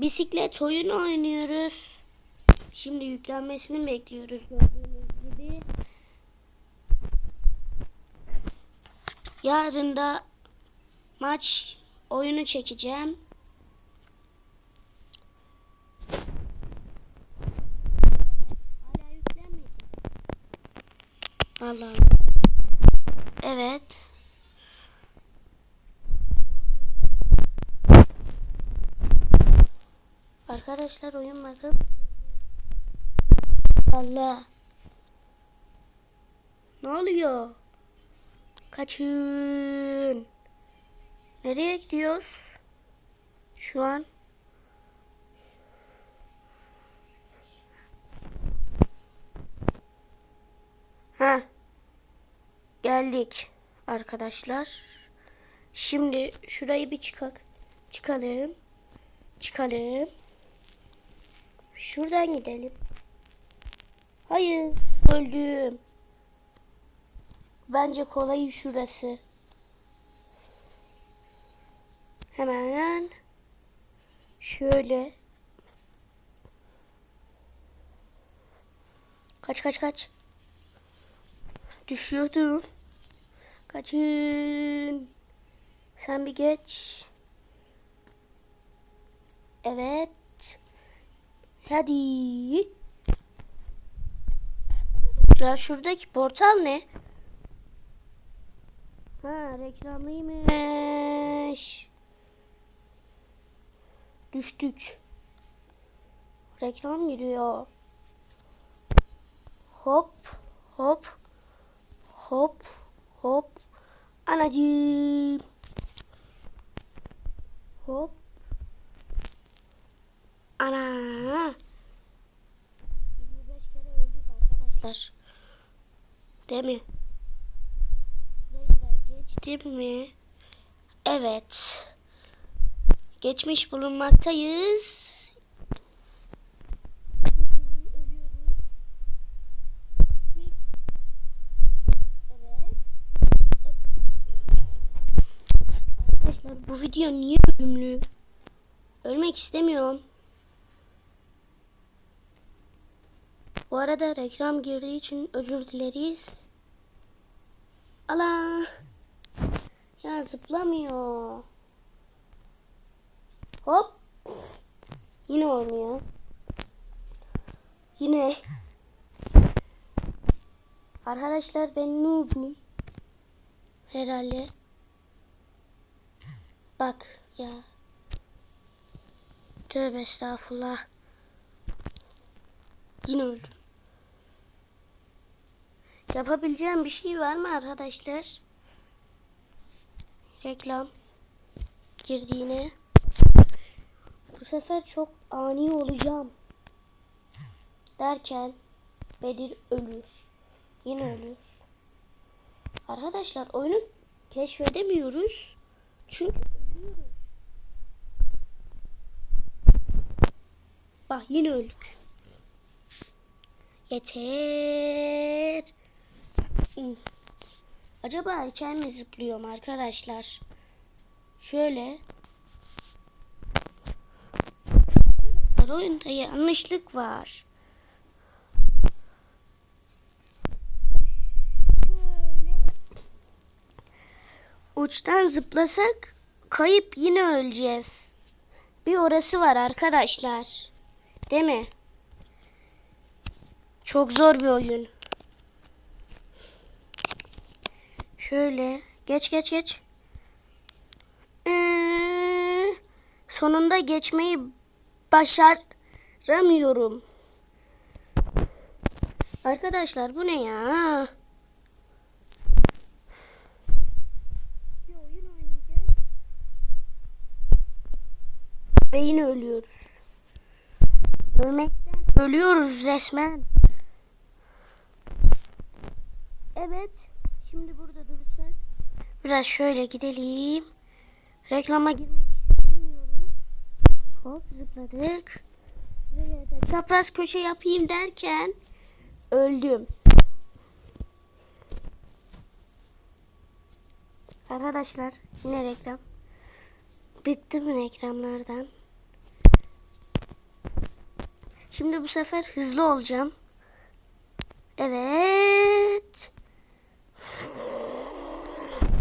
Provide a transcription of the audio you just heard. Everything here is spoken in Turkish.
bisiklet oyunu oynuyoruz. Şimdi yüklenmesini bekliyoruz gördüğünüz gibi. Yarın da maç oyunu çekeceğim. Allah. Evet. Arkadaşlar oyun bakın. Allah. Ne oluyor? Kaçın. Nereye gidiyoruz? Şu an. Ha. Geldik arkadaşlar. Şimdi şurayı bir çıkak. Çıkalım. Çıkalım. Şuradan gidelim. Hayır. Öldüm. Bence kolayı şurası. Hemen şöyle. Kaç kaç kaç. Düşüyordum. Kaçın. Sen bir geç. Evet. Hadi. Ya şuradaki portal ne? Ha reklamıymış. Düştük. Reklam giriyor. Hop hop hop hop. Anacığım. Hop. Ana. 25 kere öldük arkadaşlar. Değil mi? Geçtim mi? Evet. Geçmiş bulunmaktayız. Bu video niye bölümlü? Ölmek istemiyorum. Bu arada reklam girdiği için özür dileriz. Allah. Ya zıplamıyor. Hop. Yine olmuyor. Yine. Arkadaşlar ben noobum. Herhalde. Bak ya. Tövbe estağfurullah. Yine öldüm. Yapabileceğim bir şey var mı arkadaşlar? Reklam girdiğine. Bu sefer çok ani olacağım. Derken Bedir ölür. Yine ölür. Arkadaşlar oyunu keşfedemiyoruz. Çünkü ölüyoruz. Bak yine öldük. Yeter. Acaba erken mi zıplıyorum arkadaşlar? Şöyle. Oyunda yanlışlık var. Uçtan zıplasak kayıp yine öleceğiz. Bir orası var arkadaşlar. Değil mi? Çok zor bir oyun. Şöyle geç geç geç. Ee, sonunda geçmeyi başaramıyorum. Arkadaşlar bu ne ya? Ve ölüyoruz. Ölmekten ölüyoruz resmen. Evet. Şimdi burada biraz şöyle gidelim. Reklama girmek istemiyoruz. Hop zıpladık. Çapraz köşe yapayım derken öldüm. Arkadaşlar yine reklam. Bıktım reklamlardan. Şimdi bu sefer hızlı olacağım. Evet.